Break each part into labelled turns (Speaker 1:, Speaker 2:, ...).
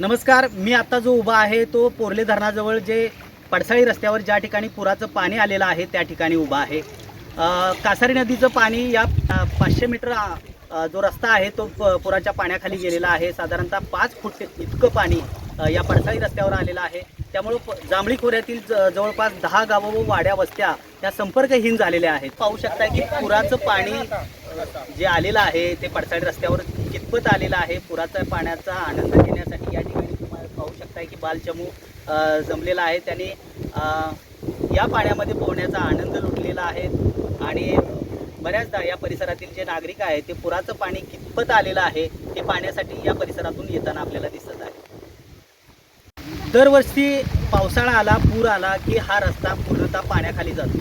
Speaker 1: नमस्कार मी आता जो उभा आहे तो पोर्ले धरणाजवळ जे पडसाळी रस्त्यावर ज्या ठिकाणी पुराचं पाणी आलेलं आहे त्या ठिकाणी उभा आहे. कासारी नदीचं पाणी या पाचशे मीटर जो रस्ता आहे तो प- पुराच्या पाण्याखाली गेलेला आहे. साधारणतः पाच फूट इतकं पाणी या पडसाळी रस्त्यावर आलेलं आहे. त्यामुळं प- जांभळी खोऱ्यातील ज- जवळपास दहा गावं व वाड्या वस्त्या या संपर्कहीन झालेल्या आहेत. पाहू शकता की पुराचं पाणी जे आलेलं आहे ते पडसाळी रस्त्यावर कितपत आलेलं आहे पुराच्या पाण्याचा आनंद घेण्यासाठी या ठिकाणी तुम्हाला पाहू शकताय की बालचमू जमलेला आहे. त्याने या पाण्यामध्ये पोहण्याचा आनंद लुटलेला आहे. आणि बऱ्याचदा या परिसरातील जे नागरिक आहेत ते पुराचं पाणी कितपत आलेलं आहे हे पाण्यासाठी या परिसरातून येताना आपल्याला दिसत आहे. दरवर्षी पावसाळा आला पूर आला की हा रस्ता पूर्णतः पाण्याखाली जातो.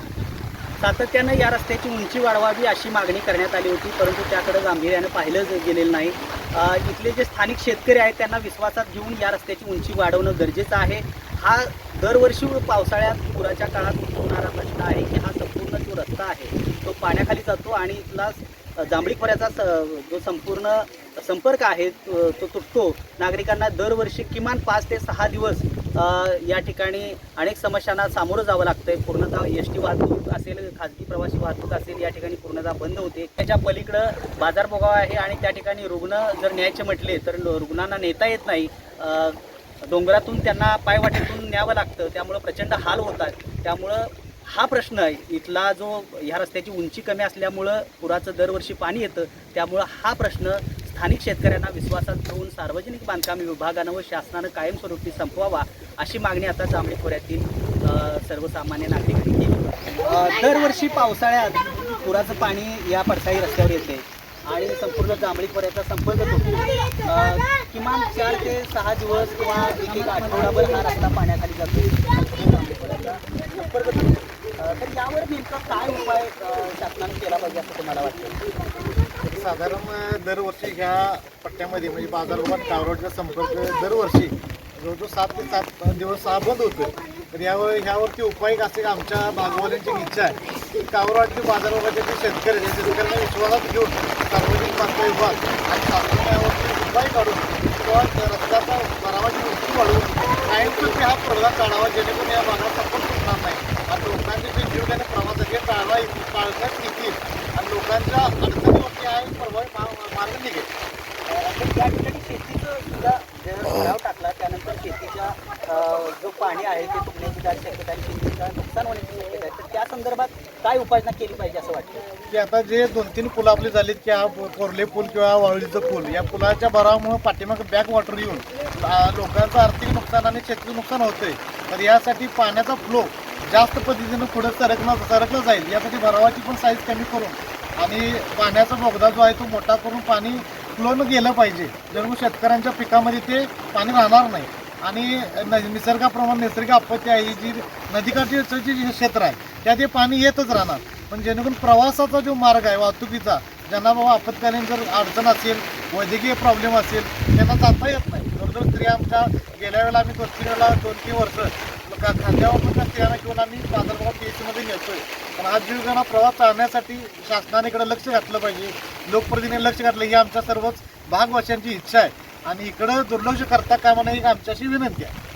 Speaker 1: सातत्यानं या रस्त्याची उंची वाढवावी अशी मागणी करण्यात आली होती परंतु त्याकडे गांभीर्यानं पाहिलं गेलेलं नाही. इथले जे स्थानिक शेतकरी आहेत त्यांना विश्वासात घेऊन या रस्त्याची उंची वाढवणं गरजेचं आहे. हा दरवर्षी पावसाळ्यात पुराच्या काळात होणारा प्रश्न आहे की हा संपूर्ण जो रस्ता आहे तो पाण्याखाली जातो आणि इथला जांभळी खोऱ्याचा स- जो संपूर्ण संपर्क आहे तो तुटतो. नागरिकांना दरवर्षी किमान पाच ते सहा दिवस या ठिकाणी अनेक समस्यांना सामोरं जावं लागतंय. पूर्णतः एस टी वाहतूक असेल खाजगी प्रवासी वाहतूक असेल या ठिकाणी पूर्णतः बंद होते. त्याच्या पलीकडं बाजारभोगाव आहे आणि त्या ठिकाणी रुग्ण जर न्यायचे म्हटले तर रुग्णांना नेता येत नाही. डोंगरातून त्यांना पायवाटेतून न्यावं लागतं. त्यामुळं प्रचंड हाल होतात. त्यामुळं हा प्रश्न आहे. इथला जो ह्या रस्त्याची उंची कमी असल्यामुळं पुराचं दरवर्षी पाणी येतं. त्यामुळं हा प्रश्न स्थानिक शेतकऱ्यांना विश्वासात घेऊन सार्वजनिक बांधकाम विभागानं व शासनानं कायमस्वरूपी संपवावा अशी मागणी आता जांभळी खोऱ्यातील सर्वसामान्य नागरिकांनी केली. दरवर्षी पावसाळ्यात पुराचं पाणी या पडसाई रस्त्यावर येते आणि संपूर्ण जांभळी खोऱ्याचा संपर्क होतो किमान चार ते सहा दिवस किंवा एक एक आठवडाभर हा रस्ता पाण्याखाली जातो. जांभळी खोऱ्याचा संपर्क तर यावर नेमका काय उपाय शासनाने केला पाहिजे असं तुम्हाला वाटतं?
Speaker 2: साधारण दरवर्षी ह्या पट्ट्यामध्ये म्हणजे बाजारभावात कावरोडचा संपर्क दरवर्षी जवळजवळ सात ते सात दिवस हा बंद होतो तर यावर ह्यावरती उपाय असे आमच्या भागवाल्यांची इच्छा आहे की कावरोडचे बाजारभावाचे जे शेतकरी आहेत, शेतकऱ्यांना विश्वासात घेऊन सार्वजनिक बांधकाम विभाग आणि शासनावरती उपाय काढून किंवा रस्त्याचा भरावाची वृत्ती वाढवून कायमस्वरूपी हा तोडगा काढावा जेणेकरून या भागात संपर्क होणार नाही आणि लोकांचे जे जीव त्याने प्रवास हे टाळवा टाळण्यात येतील आणि लोकांच्या अडचणीवरती हा एक प्रभावी मा- मार्ग निघेल.
Speaker 1: त्या ठिकाणी शेतीचं सुद्धा जे टाकला त्यानंतर शेतीचा जो पाणी आहे ते तुटण्याची शक्यता आहे शेतीचा नुकसान होण्याची शक्यता आहे तर त्या संदर्भात काय उपाययोजना केली पाहिजे असं वाटतं?
Speaker 2: की आता जे दोन तीन पुलं आपली झालीत की हा कोरले पूल किंवा वाळूचं पूल या पुलाच्या भरावामुळे पाठीमागे बॅक वॉटर येऊन लोकांचं आर्थिक नुकसान आणि शेतीचं नुकसान होतंय. तर यासाठी पाण्याचा फ्लो जास्त पद्धतीनं पुढे सरकणं सरकलं जाईल. यासाठी भरावाची पण साईज कमी करून आणि पाण्याचा बोगदा जो आहे तो मोठा करून पाणी फ्लोनं गेलं पाहिजे. जेणेकरून शेतकऱ्यांच्या पिकामध्ये ते पाणी राहणार नाही. आणि न- निसर्गाप्रमाणे नैसर्गिक आपत्ती आहे जी नदीकाठचे जे क्षेत्र आहे त्यात हे पाणी येतच राहणार. पण जेणेकरून प्रवासाचा जो मार्ग आहे वाहतुकीचा ज्यांना बाबा आपत्कालीन जर अडचण असेल वैद्यकीय प्रॉब्लेम असेल त्यांना जाता येत नाही. जवळजवळ स्त्रिया आमच्या गेल्या वेळेला आम्ही दोन तीन वेळेला दोन तीन वर्ष का- खांद्यावर पण त्या घेऊन आम्ही बाजारभाव पीएचमध्ये नेतोय. पण हा जीवघेणा प्रवास टाळण्यासाठी शासनाने इकडं लक्ष घातलं पाहिजे. लोकप्रतिनिधी लक्ष घातलं ही आमच्या सर्वच भागवाशांची इच्छा आहे. आणि इकडं दुर्लक्ष करता कामा नये आमच्याशी विनंती आहे.